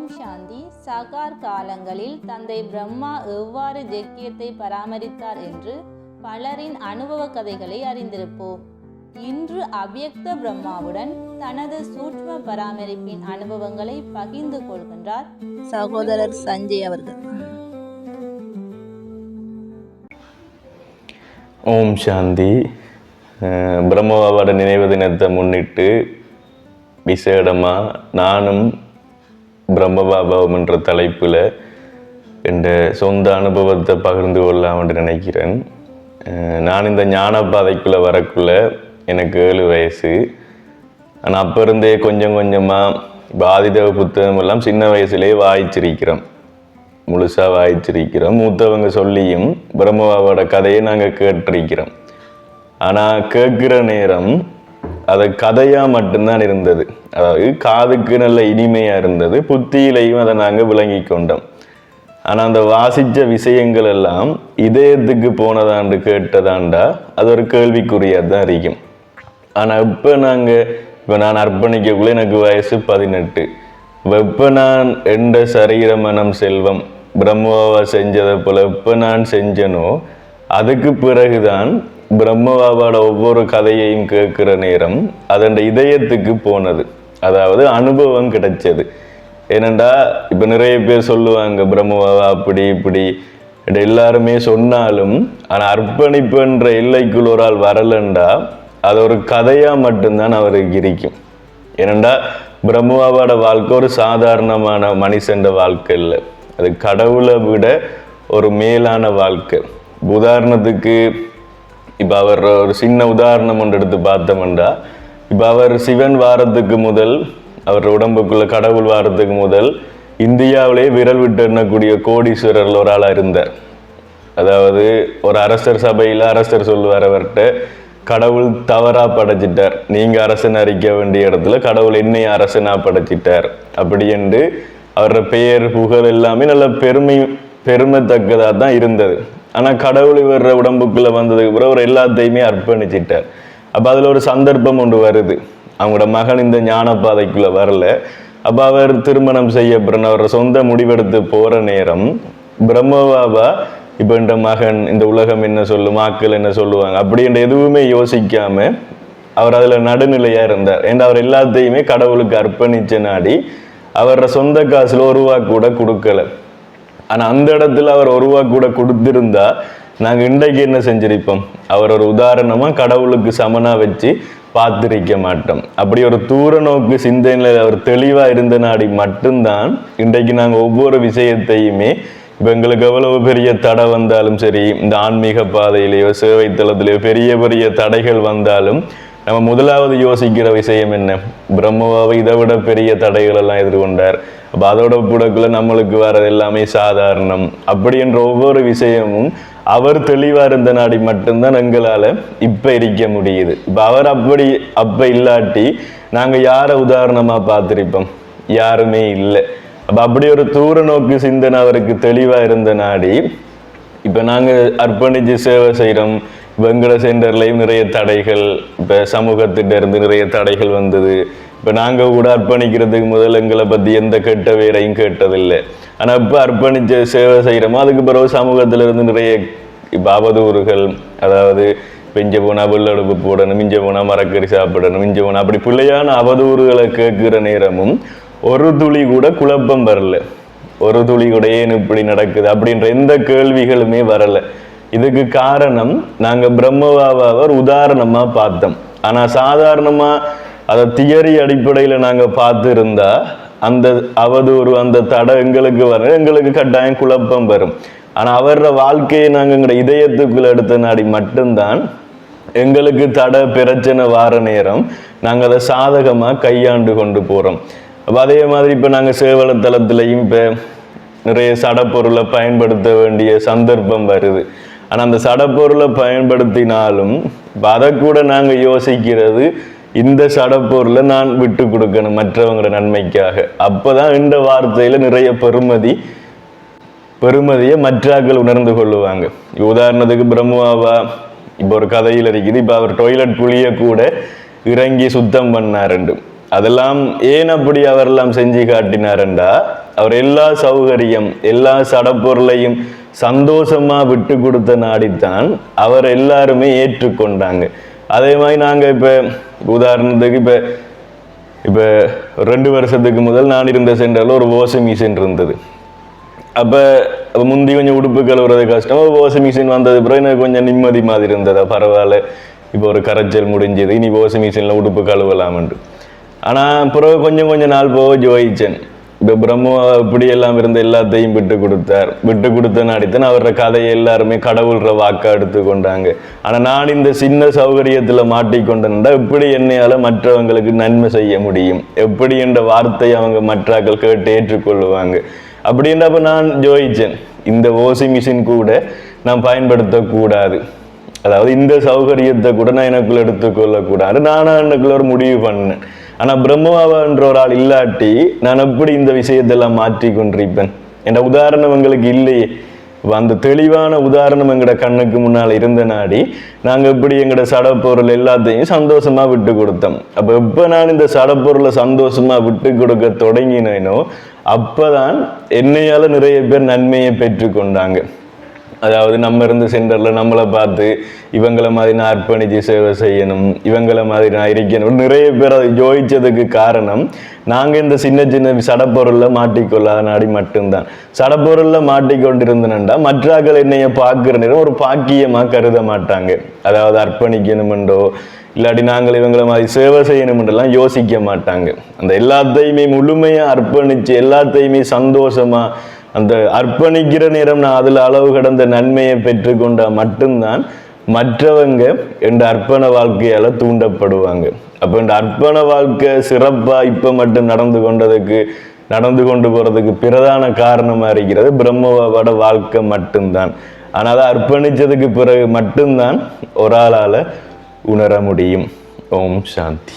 ஓம் சாந்தி. சகார் காலங்களில் தந்தை பிரம்மா எவ்வாறு ஜக்கியத்தை பராமரித்தார் என்று பலரின் அனுபவ கதைகளை அறிந்திருப்போம். இன்று அவ்யக்த பிரம்மாவுடன் தனது சூட்ச்ம பராமரிப்பின் அனுபவங்களை பகிர்ந்து கொள்கின்றார் சகோதரர் சஞ்சய் அவர்கள். ஓம் சாந்தி. அஹ் நினைவு தினத்தை முன்னிட்டு விசேடமாக நானும் பிரம்மபாபாவும் என்ற தலைப்பில் என்ற சொந்த அனுபவத்தை பகிர்ந்து கொள்ளலாம் என்று நினைக்கிறேன். நான் இந்த ஞானப்பாதைக்குள்ளே வரக்குள்ள எனக்கு ஏழு வயசு. ஆனால் அப்போ இருந்தே கொஞ்சம் கொஞ்சமாக பாதிதேவ புத்தகம் எல்லாம் சின்ன வயசுலேயே வாய்ச்சிருக்கிறோம். முழுசாக வாய்ச்சிருக்கிறோம். மூத்தவங்க சொல்லியும் பிரம்மபாவோட கதையை நாங்கள் கேட்டிருக்கிறோம். ஆனால் கேட்குற நேரம் அது கதையாக மட்டும்தான் இருந்தது. அதாவது காதுக்கு நல்ல இனிமையாக இருந்தது. புத்தியிலையும் அதை நாங்கள் விளங்கி கொண்டோம். ஆனால் அந்த வாசித்த விஷயங்கள் எல்லாம் இதயத்துக்கு போனதாண்டு கேட்டதாண்டா அது ஒரு கேள்விக்குறியாக தான் இருக்கும். ஆனால் இப்போ நாங்கள் இப்போ நான் அர்ப்பணிக்கக்குள்ளே எனக்கு வயசு பதினெட்டு. வெப்ப நான் என்ற சரீர மனம் செல்வம். பிரம்மபாபா செஞ்சதை போல் இப்போ நான் செஞ்சனோ அதுக்கு பிறகுதான் பிரம்மபாபாவோட ஒவ்வொரு கதையையும் கேட்குற நேரம் அதன் இதயத்துக்கு போனது. அதாவது அனுபவம் கிடைச்சது. ஏனண்டா இப்போ நிறைய பேர் சொல்லுவாங்க பிரம்மபாபா அப்படி இப்படி. எல்லாருமே சொன்னாலும் ஆனால் அர்ப்பணிப்புன்ற எல்லைக்குள் ஒரு ஆள் வரலண்டா அது ஒரு கதையாக மட்டும்தான் அவருக்கு இருக்கும். ஏனண்டா பிரம்மபாபாவோட வாழ்க்கை ஒரு சாதாரணமான மனுஷன்ற வாழ்க்கை இல்லை. அது கடவுளை விட ஒரு மேலான வாழ்க்கை. உதாரணத்துக்கு இப்போ அவர் ஒரு சின்ன உதாரணம் ஒன்று எடுத்து பார்த்தோம்டா இப்போ அவர் சிவன் வாரத்துக்கு முதல் அவர் உடம்புக்குள்ள கடவுள் வாரத்துக்கு முதல் இந்தியாவிலே விரல் விட்டு எண்ணக்கூடிய கோடீஸ்வரர்ல ஒரு ஆளாக இருந்தார். அதாவது ஒரு அரசர் சபையில் அரசர் சொல்லுவார் அவர்கிட்ட கடவுள் தவறாக படைச்சிட்டார். நீங்கள் அரசன் அறிக்க வேண்டிய இடத்துல கடவுள் என்னை அரசனாக படைச்சிட்டார். அப்படி என்று அவரோட பெயர் புகழ் எல்லாமே நல்ல பெருமை பெருமைத்தக்கதாக தான் இருந்தது. ஆனால் கடவுள் வர்ற உடம்புக்குள்ளே வந்ததுக்கு பிறகு அவர் எல்லாத்தையுமே அர்ப்பணிச்சிட்டார். அப்போ அதில் ஒரு சந்தர்ப்பம் ஒன்று வருது. அவங்களோட மகன் இந்த ஞான பாதைக்குள்ள வரல. அப்போ அவர் திருமணம் செய்யப்படுற அவர் சொந்த முடிவெடுத்து போகிற நேரம் பிரம்மபாபா இப்போ இந்த மகன் இந்த உலகம் என்ன சொல்லும் மாக்கள் என்ன சொல்லுவாங்க அப்படின்ற எதுவுமே யோசிக்காம அவர் அதில் நடுநிலையாக இருந்தார். ஏன்னா அவர் எல்லாத்தையுமே கடவுளுக்கு அர்ப்பணிச்ச நாடி அவரோட சொந்த காசில் ஒரு ரூபா கூட கொடுக்கல. ஆனால் அந்த இடத்துல அவர் ஒரு ரூபா கூட கொடுத்துருந்தா நாங்கள் இன்றைக்கு என்ன செஞ்சிருப்போம்? அவர் ஒரு உதாரணமாக கடவுளுக்கு சமனாக வச்சு பார்த்திருக்க மாட்டோம். அப்படி ஒரு தூர நோக்கு சிந்தனையில் அவர் தெளிவாக இருந்த நாடி மட்டும்தான் இன்றைக்கு நாங்கள் ஒவ்வொரு விஷயத்தையுமே இப்போ எங்களுக்கு எவ்வளவு பெரிய தடை வந்தாலும் சரி இந்த ஆன்மீக பாதையிலேயோ சேவை தளத்திலேயோ பெரிய பெரிய தடைகள் வந்தாலும் நம்ம முதலாவது யோசிக்கிற விஷயம் என்ன? பிரம்மவாவை இதை விட பெரிய தடைகள் எல்லாம் எதிர்கொண்டார். அப்போ அதோட கூடக்குள்ள நம்மளுக்கு வர்றது எல்லாமே சாதாரணம். அப்படின்ற ஒவ்வொரு விஷயமும் அவர் தெளிவா இருந்த நாடி மட்டும்தான் எங்களால இப்ப இருக்க முடியுது. இப்ப அவர் அப்படி அப்ப இல்லாட்டி நாங்க யாரை உதாரணமா பார்த்திருப்போம்? யாருமே இல்லை. அப்போ அப்படி ஒரு தூர நோக்கு சிந்தனை அவருக்கு தெளிவா இருந்த நாடி இப்ப நாங்க அர்ப்பணிச்சு சேவை செய்யறோம் வெங்கட சென்டர்லேயும் நிறைய தடைகள் இப்போ சமூகத்திட்டேருந்து நிறைய தடைகள் வந்தது. இப்போ நாங்கள் கூட அர்ப்பணிக்கிறதுக்கு முதல் எங்களை பற்றி எந்த கெட்ட வேறையும் கேட்டதில்லை. ஆனால் இப்போ அர்ப்பணிச்ச சேவை செய்கிறோமோ அதுக்கு பிறகு சமூகத்திலிருந்து நிறைய இப்போ அவதூறுகள் அதாவது பெஞ்ச போனால் வெள்ளடுப்பு போடணும் மிஞ்ச போனால் மரக்கறி சாப்பிடணும் மிஞ்ச போனால் அப்படி பிள்ளையான அவதூறுகளை கேட்குற நேரமும் ஒரு துளி கூட குழப்பம் வரல. ஒரு துளி கூட ஏன் இப்படி நடக்குது? அப்படின்ற எந்த கேள்விகளுமே வரலை. இதுக்கு காரணம் நாங்கள் பிரம்மபாபாவை அவர் உதாரணமாக பார்த்தோம். ஆனால் சாதாரணமாக அதை தியரி அடிப்படையில் நாங்கள் பார்த்துருந்தா அந்த அவதூறு அந்த தடை எங்களுக்கு வர எங்களுக்கு கட்டாயம் குழப்பம் வரும். ஆனால் அவரோட வாழ்க்கையை நாங்கள் எங்களோட இதயத்துக்குள்ள எடுத்த நாடி மட்டும்தான் எங்களுக்கு தடை பிரச்சனை வார நேரம் நாங்கள் அதை சாதகமாக கையாண்டு கொண்டு போகிறோம் அப்போ அதே மாதிரி இப்போ நாங்கள் சேவல தளத்துலையும் இப்போ நிறைய சடப்பொருளை பயன்படுத்த வேண்டிய சந்தர்ப்பம் வருது. ஆனால் அந்த சடப்பொருளை பயன்படுத்தினாலும் அதை கூட நாங்கள் யோசிக்கிறது இந்த சடப்பொருளை நான் விட்டு கொடுக்கணும் மற்றவங்களோட நன்மைக்காக. அப்போ தான் இந்த வார்த்தையில் நிறைய பெருமதி பெருமதியை மற்றாக்கள் உணர்ந்து கொள்ளுவாங்க. உதாரணத்துக்கு பிரம்மாவா இப்போ ஒரு கதையில் இருக்குது இப்போ அவர் டொய்லெட் புளிய கூட இறங்கி சுத்தம் பண்ணாருண்டு. அதெல்லாம் ஏன் அப்படி அவரெல்லாம் செஞ்சு காட்டினாருண்டா? அவர் எல்லா சௌகரியம் எல்லா சடப்பொருளையும் சந்தோஷமா விட்டு கொடுத்த நாடித்தான் அவர் எல்லாருமே ஏற்றுக்கொண்டாங்க. அதே மாதிரி நாங்கள் இப்போ உதாரணத்துக்கு இப்போ இப்போ ரெண்டு வருஷத்துக்கு முதல் நான் இருந்த சென்டரில் ஒரு வாஷிங் மிஷின் இருந்தது. அப்போ முந்தி கொஞ்சம் உடுப்பு கழுவுறது கஷ்டம். ஒரு வாஷிங் மிஷின் வந்தது பிறகு எனக்கு கொஞ்சம் நிம்மதி மாதிரி இருந்ததா? பரவாயில்ல. இப்போ ஒரு கரைச்சல் முடிஞ்சது. இனி வாஷிங் மிஷினில் உடுப்பு கழுவலாம்ன்ட்டு ஆனால் பிறகு கொஞ்சம் கொஞ்சம் நாள் போக ஜோயிச்சேன். இப்போ பிரம்ம இப்படி எல்லாம் இருந்த எல்லாத்தையும் விட்டு கொடுத்தார். விட்டு கொடுத்த நாடித்தான் அவரோட கதையை எல்லாருமே கடவுள்ற வாக்கா எடுத்து கொண்டாங்க. ஆனால் நான் இந்த சின்ன சௌகரியத்தில் மாட்டிக்கொண்டேன்டா எப்படி என்னையால் மற்றவங்களுக்கு நன்மை செய்ய முடியும்? எப்படி என்ற வார்த்தையை அவங்க மற்றாக்கள் கேட்டு ஏற்றுக்கொள்ளுவாங்க அப்படின்றப்ப நான் ஜோயிச்சேன். இந்த வாஷிங் மிஷின் கூட நான் பயன்படுத்தக்கூடாது. அதாவது இந்த சௌகரியத்தை கூட நான் எனக்குள்ள எடுத்துக்கொள்ளக்கூடாது. நானும் எனக்குள்ள ஒரு முடிவு பண்ணேன். ஆனா பிரம்மபாபான்ற ஒரு ஆள் இல்லாட்டி நான் எப்படி இந்த விஷயத்தெல்லாம் மாற்றி கொண்டிருப்பேன்? என்ற உதாரணம் எங்களுக்கு இல்லையே. அந்த தெளிவான உதாரணம் எங்கட கண்ணுக்கு முன்னால் இருந்த நாடி நாங்க எப்படி எங்கட சடப்பொருள் எல்லாத்தையும் சந்தோஷமா விட்டு கொடுத்தோம். அப்ப எப்ப நான் இந்த சடப்பொருளை சந்தோஷமா விட்டு கொடுக்க தொடங்கினேனோ அப்பதான் என்னையால நிறைய பேர் நன்மையை பெற்றுக்கொண்டாங்க அதாவது நம்ம இருந்து சென்டரில் நம்மளை பார்த்து இவங்களை மாதிரி நான் அர்ப்பணித்து சேவை செய்யணும் இவங்களை மாதிரி நான் இருக்கணும் நிறைய பேர் அதை ஜோதிச்சதுக்கு காரணம் நாங்கள் இந்த சின்ன சின்ன சடப்பொருளில் மாட்டிக்கொள்ளாத நாடி மட்டும்தான். சடப்பொருளில் மாட்டிக்கொண்டிருந்தனண்டா மற்றாக்கள் என்னைய பார்க்குற நேரம் ஒரு பாக்கியமாக கருத மாட்டாங்க. அதாவது அர்ப்பணிக்கணுமென்றோ இல்லாட்டி நாங்கள் இவங்களை மாதிரி சேவை செய்யணுமென்றெல்லாம் யோசிக்க மாட்டாங்க. அந்த எல்லாத்தையுமே முழுமையாக அர்ப்பணித்து எல்லாத்தையுமே சந்தோஷமாக அந்த அர்ப்பணிக்கிற நேரம் நான் அதில் அளவு கடந்த நன்மையை பெற்றுக்கொண்டால் மட்டும்தான் மற்றவங்க இந்த அர்ப்பண வாழ்க்கையால் தூண்டப்படுவாங்க. அப்போ இந்த அர்ப்பண வாழ்க்கை சிறப்பாக இப்போ மட்டும் நடந்து கொண்டதுக்கு நடந்து கொண்டு போகிறதுக்கு பிரதான காரணமாக இருக்கிறது பிரம்மபாவோட வாழ்க்கை மட்டும்தான். ஆனால் அதை அர்ப்பணிச்சதுக்கு பிறகு மட்டும்தான் ஒரு ஆளால் உணர முடியும். ஓம் சாந்தி.